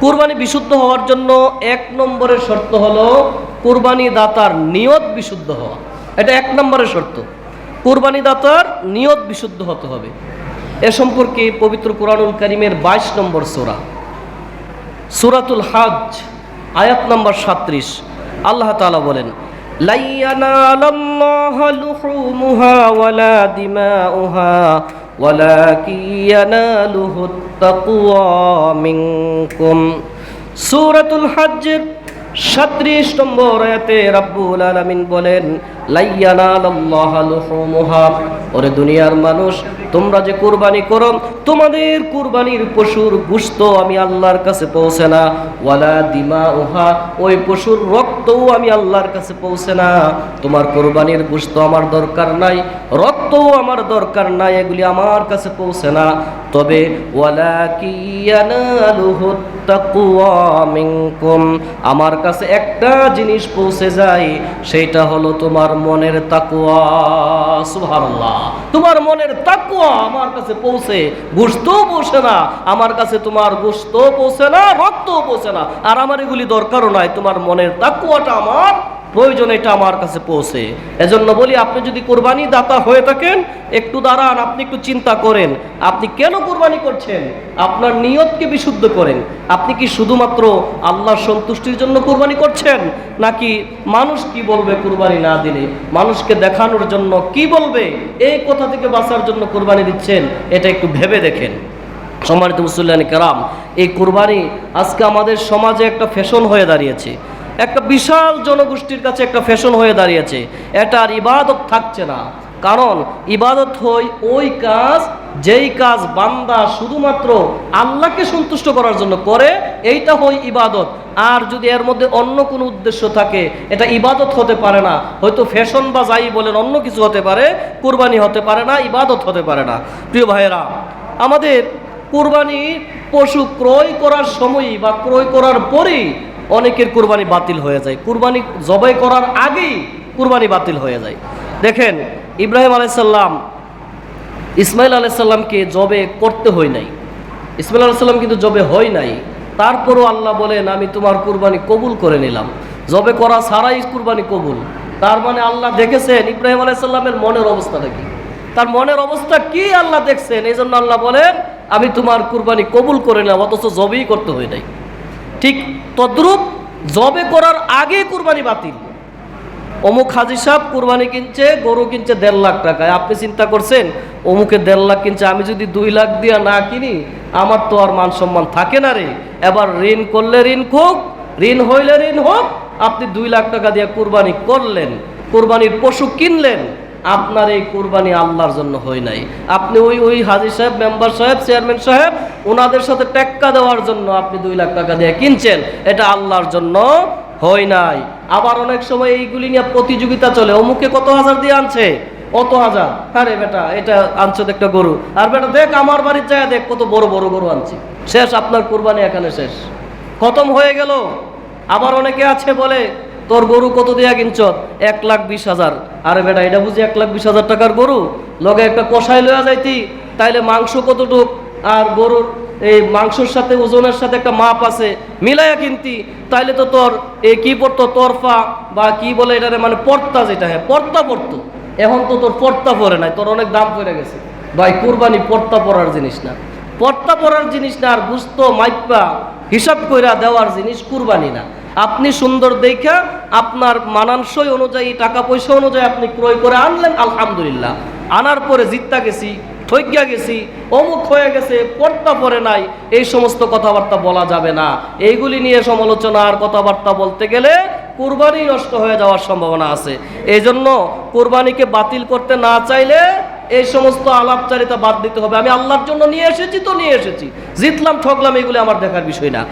কুরবানি বিশুদ্ধ হওয়ার জন্য এক নম্বরের শর্ত হলো কুরবানি দাতার নিয়ত বিশুদ্ধ হওয়া। এটা এক নম্বরের শর্ত। কুরবানি দাতার নিয়ত বিশুদ্ধ হতে হবে। এ সম্পর্কে পবিত্র কোরআনুল করিমের বাইশ নম্বর সোরা। সুরাতুল হাজ আয়াত নম্বর সাত্রিশ আল্লাহ তাআলা বলেন লাই ইয়ানালাল্লাহা লুহুমুহা ওয়ালা দিমাউহা ওয়ালাকিন ইয়ানালুহুত সাত্রিশ নম্বর আয়াতে রাব্বুল আলামিন বলেন ওরে দুনিয়ার মানুষ, তোমরা যে কুরবানি করো, তোমাদের কুরবানির পশুর গুস্ত আমি আল্লাহর কাছে পৌঁছে না। ওয়ালা দিমা উহা ওই পশুর রক্তও আমি আল্লাহর কাছে পৌঁছে না। তোমার কুরবানির গুস্ত আমার দরকার নাই, রক্তও আমার দরকার নাই, এগুলি আমার কাছে পৌঁছে না। তবে ওয়ালা কিয়ানালুহু তাকওয়া মিনকুম। আমার কাছে একটা জিনিস পৌঁছে যায় সেটা হলো তোমার মনের তাকুয়া। তোমার মনের তাকুয়া আমার কাছে পৌঁছে গোশতও পৌঁছে না। আমার কাছে তোমার গোশতও পৌঁছে না, রক্তও পৌঁছে না। আর আমার এগুলি দরকারও নয় তোমার মনের তাকুয়াটা আমার প্রয়োজন এটা আমার কাছে পৌঁছে। এজন্য বলি, আপনি যদি কোরবানি দাতা হয়ে থাকেন, একটু দাঁড়ান, আপনি একটু চিন্তা করেন, আপনি কেন কোরবানি করছেন? আপনার নিয়তকে বিশুদ্ধ করেন। আপনি কি শুধুমাত্র আল্লাহর সন্তুষ্টির জন্য কোরবানি করছেন? নাকি মানুষ কি বলবে কোরবানি না দিলে? মানুষকে দেখানোর জন্য কি বলবে? এই কথা থেকে বাঁচার জন্য কোরবানি দিচ্ছেন, এটা একটু ভেবে দেখেন। সম্মানিত মুসল্লানি কারাম, এই কোরবানি আজকে আমাদের সমাজে একটা ফ্যাশন হয়ে দাঁড়িয়েছে। একটা বিশাল জনগোষ্ঠীর কাছে একটা ফ্যাশন হয়ে দাঁড়িয়েছে। এটা আর ইবাদত থাকছে না। কারণ ইবাদত হই ওই কাজ, যেই কাজ বান্দা শুধুমাত্র আল্লাহকে সন্তুষ্ট করার জন্য করে, এইটা হই ইবাদত। আর যদি এর মধ্যে অন্য কোনো উদ্দেশ্য থাকে, এটা ইবাদত হতে পারে না। হয়তো ফ্যাশন বা যাই বলেন, অন্য কিছু হতে পারে, কুরবানি হতে পারে না, ইবাদত হতে পারে না। প্রিয় ভাইয়েরা, আমাদের কুরবানি পশু ক্রয় করার সময়ই বা ক্রয় করার পরেই অনেকের কুরবানি বাতিল হয়ে যায়। কুরবানি জবাই করার আগেই কুরবানি বাতিল হয়ে যায়। দেখেন, ইব্রাহিম আলাইসাল্লাম ইসমাইল আলাইসাল্লামকে জবে করতে হয় নাই। ইসমাইল আলাইসাল্লাম কিন্তু জবে হয় নাই। তারপরও আল্লাহ বলেন, আমি তোমার কুরবানি কবুল করে নিলাম। জবে করা ছাড়াই কুরবানি কবুল। তার মানে আল্লাহ দেখেছেন, ইব্রাহিম আলাইসাল্লামের মনের অবস্থাটা কি? তার মনের অবস্থা কি আল্লাহ দেখছেন? এই জন্য আল্লাহ বলেন, আমি তোমার কুরবানি কবুল করে নিলাম, অথচ জবেই করতে হয় নাই। ঠিক তদ্রূপ জবে করার আগে কুরবানি বাতিল। অমুক হাজি সাহেব কুরবানি কিনছে, গরু কিনছে দেড় লাখ টাকায়। আপনি চিন্তা করছেন, অমুকে দেড় লাখ কিনছে, আমি যদি দুই লাখ দিয়া না কিনি, আমার তো আর মান সম্মান থাকে না রে। এবার ঋণ করলে ঋণ হোক ঋণ হইলে ঋণ হোক, আপনি দুই লাখ টাকা দিয়ে কুরবানি করলেন। কুরবানির পশু কিনলেন আপনার এই কুরবানি আল্লাহর জন্য হয় নাই। আপনি ওই ওই হাজির সাহেব, মেম্বার সাহেব, চেয়ারম্যান সাহেব, ওনাদের সাথে টেক্কা দেওয়ার জন্য আপনি দুই লাখ টাকা দিয়ে কিনছেন। এটা আল্লাহর জন্য হয় নাই। আবার অনেক সময় এইগুলি নিয়ে প্রতিযোগিতা চলে। অমুকে কত হাজার দিয়ে আনছে? অত হাজার। আরে বেটা, এটা আনছো তো একটা গরু। আর বেটা, দেখ আমার বাড়ির যায় দেখ, কত বড় বড় গরু আনছি। শেষ, আপনার কুরবানি এখানে শেষ। খতম হয়ে গেল। আবার অনেকে আছে বলে তোর গরু কত দিয়া কিনছ এক লাখ বিশ হাজার। আরে বেটা, এটা বুঝি এক লাখ বিশ হাজার টাকার গরু? লগে একটা কষাই লইয়া যাইতি, তাইলে মাংস কতটুক? আর গরুর এই মাংসর সাথে, ওজনের সাথে একটা মাপ আছে, মিলাইয়া কিনতি। তাইলে তো তোর এই কি পড়তো, তরফা, বা কি বলে এটারে মানে পর্তা যেটা হ্যাঁ পর্তা পড়তো। এখন তো তোর পর্তা পরে নাই, তোর অনেক দাম পড়ে গেছে। ভাই, কুরবানি পর্তা পরার জিনিস না। পর্তা পরার জিনিস না, আর বুঝতো মাইপা হিসাব কইরা দেওয়ার জিনিস কুরবানি না। আপনি সুন্দর দেখা আপনার মানানসই অনুযায়ী টাকা পয়সা অনুযায়ী আপনি ক্রয় করে আনলেন, আলহামদুলিল্লাহ। আনার পরে জিততা গেছি ঠইকিয়া গেছি, অমুক হয়ে গেছে, পর্দা পরে নাই, এই সমস্ত কথাবার্তা বলা যাবে না। এইগুলি নিয়ে সমালোচনা আর কথাবার্তা বলতে গেলে কুরবানি নষ্ট হয়ে যাওয়ার সম্ভাবনা আছে। এই জন্য কুরবানিকে বাতিল করতে না চাইলে এই সমস্ত আলাপচারিতা বাদ দিতে হবে। আমি আল্লাহর জন্য নিয়ে এসেছি তো নিয়ে এসেছি। জিতলাম, ঠকলাম, এগুলি আমার দেখার বিষয় না।